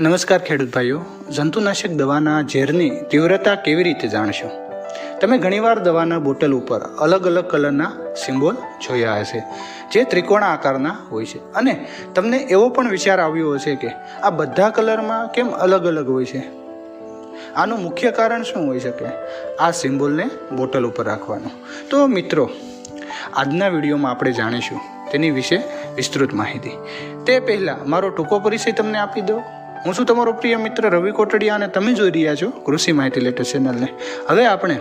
નમસ્કાર ખેડૂત ભાઈઓ. જંતુનાશક દવાના ઝેરની તીવ્રતા કેવી રીતે જાણશો? તમે ઘણીવાર દવાના બોટલ ઉપર અલગ અલગ કલરના સિમ્બોલ જોયા હશે, જે ત્રિકોણ આકારના હોય છે. અને તમને એવો પણ વિચાર આવ્યો હશે કે આ બધા કલરમાં કેમ અલગ અલગ હોય છે? આનું મુખ્ય કારણ શું હોઈ શકે? આ સિમ્બોલને બોટલ ઉપર રાખવાનું. તો મિત્રો, આજના વિડીયોમાં આપણે જાણીશું તેની વિશે વિસ્તૃત માહિતી. તે પહેલાં મારો ટૂંકો પરિચય તમને આપી દઉં. હું છું તમારો પ્રિય મિત્ર રવિ કોટડિયા અને તમે જોઈ રહ્યા છો કૃષિ માહિતી લેટેસ્ટ ચેનલને હવે આપણે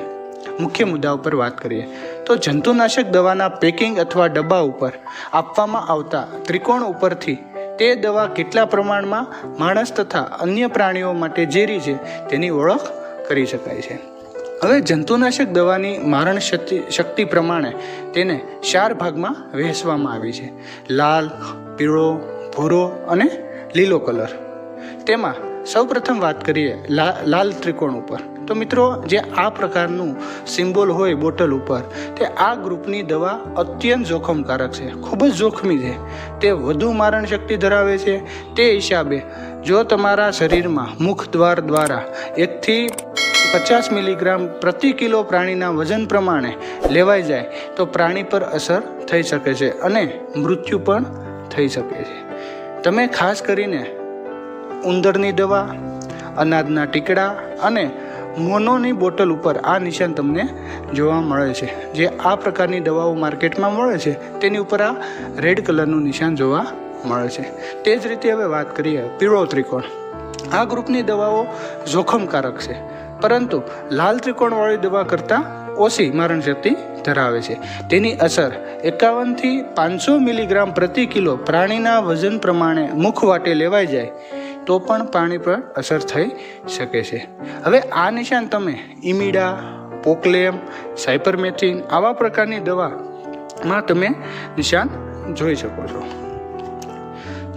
મુખ્ય મુદ્દા ઉપર વાત કરીએ. તો જંતુનાશક દવાના પેકિંગ અથવા ડબ્બા ઉપર આપવામાં આવતા ત્રિકોણ ઉપરથી તે દવા કેટલા પ્રમાણમાં માણસ તથા અન્ય પ્રાણીઓ માટે ઝેરી છે તેની ઓળખ કરી શકાય છે. હવે જંતુનાશક દવાની મારણ શક્તિ શક્તિ પ્રમાણે તેને ચાર ભાગમાં વહેંચવામાં આવી છે. લાલ, પીળો, ભૂરો અને લીલો કલર. તેમાં સૌપ્રથમ વાત કરીએ લાલ ત્રિકોણ ઉપર. તો મિત્રો, જે આ પ્રકારનું સિમ્બોલ હોય બોટલ ઉપર, તે આ ગ્રુપની દવા અત્યંત જોખમકારક છે. ખૂબ જ જોખમી છે. તે વધુ મારણ શક્તિ ધરાવે છે. તે હિસાબે, જો તમારા શરીરમાં મુખ દ્વાર દ્વારા એકથી પચાસ મિલીગ્રામ પ્રતિ કિલો પ્રાણીના વજન પ્રમાણે લેવાઈ જાય, તો પ્રાણી પર અસર થઈ શકે છે અને મૃત્યુ પણ થઈ શકે છે. તમે ખાસ કરીને ઉંદરની દવા, અનાજના ટીકડા અને મોનોની બોટલ ઉપર આ નિશાન તમને જોવા મળે છે. જે આ પ્રકારની દવાઓ માર્કેટમાં મળે છે, તેની ઉપર આ રેડ કલરનું નિશાન જોવા મળે છે. તે જ રીતે હવે વાત કરીએ પીળો ત્રિકોણ. આ ગ્રુપની દવાઓ જોખમકારક છે, પરંતુ લાલ ત્રિકોણવાળી દવા કરતાં ઓછી મારણ શક્તિ ધરાવે છે. તેની અસર એકાવનથી પાંચસો મિલીગ્રામ પ્રતિ કિલો પ્રાણીના વજન પ્રમાણે મુખ વાટે લેવાઈ જાય. તો પણ પાણી પર અસર થઈ શકે છે. હવે આ નિશાન તમે ઇમિડા, પોકલેમ, સાયપરમેથિન આવા પ્રકારની દવામાં તમે નિશાન જોઈ શકો છો.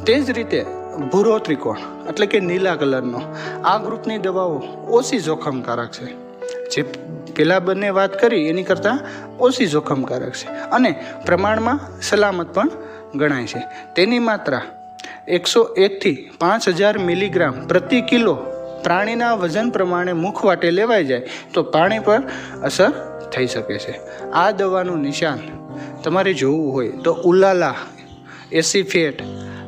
તે જ રીતે ભૂરો ત્રિકોણ, એટલે કે નીલા કલરનો, આ ગ્રુપની દવાઓ ઓછી જોખમકારક છે. જે પહેલાં બંને વાત કરી, એની કરતાં ઓછી જોખમકારક છે. અને પ્રમાણમાં સલામત પણ ગણાય છે. તેની માત્રા એકસો એકથી પાંચ હજાર મિલીગ્રામ પ્રતિ કિલો પ્રાણીના વજન પ્રમાણે મુખ વાટે લેવાઈ જાય તો પાણી પર અસર થઈ શકે છે. આ દવાનું નિશાન તમારે જોવું હોય તો ઉલાલા, એસીફેટ,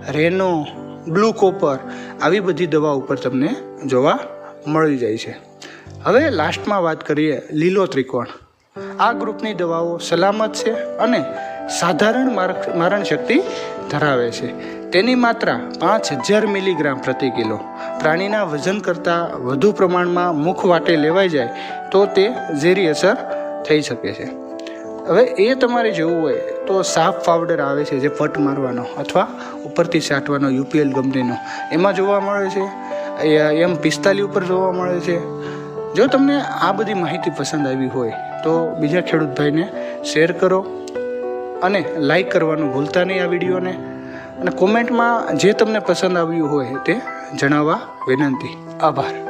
રેનો બ્લુ કોપર આવી બધી દવા ઉપર તમને જોવા મળી જાય છે. હવે લાસ્ટમાં વાત કરીએ લીલો ત્રિકોણ. આ ગ્રુપની દવાઓ સલામત છે અને સાધારણ માર- મારણ શક્તિ ધરાવે છે. તેની માત્રા પાંચ હજાર મિલીગ્રામ પ્રતિ કિલો. પ્રાણીના વજન કરતાં વધુ પ્રમાણમાં મુખ વાટે લેવાઈ જાય તો તે ઝેરી અસર થઈ શકે છે. હવે એ તમારે જોવું હોય તો સાફ પાવડર આવે છે જે પટ મારવાનો અથવા ઉપરથી છાંટવાનો યુપીએલ કંપનીનો. એમાં જોવા મળે છે. એમ પિસ્તાલી ઉપર જોવા મળે છે. જો તમને આ બધી માહિતી પસંદ આવી હોય તો બીજા ખેડૂત ભાઈને શેર કરો. અને લાઈક કરવાનું ભૂલતા નહીં આ વિડીયોને. અને કોમેન્ટમાં જે તમને પસંદ આવ્યું હોય તે જણાવવા વિનંતી. આભાર.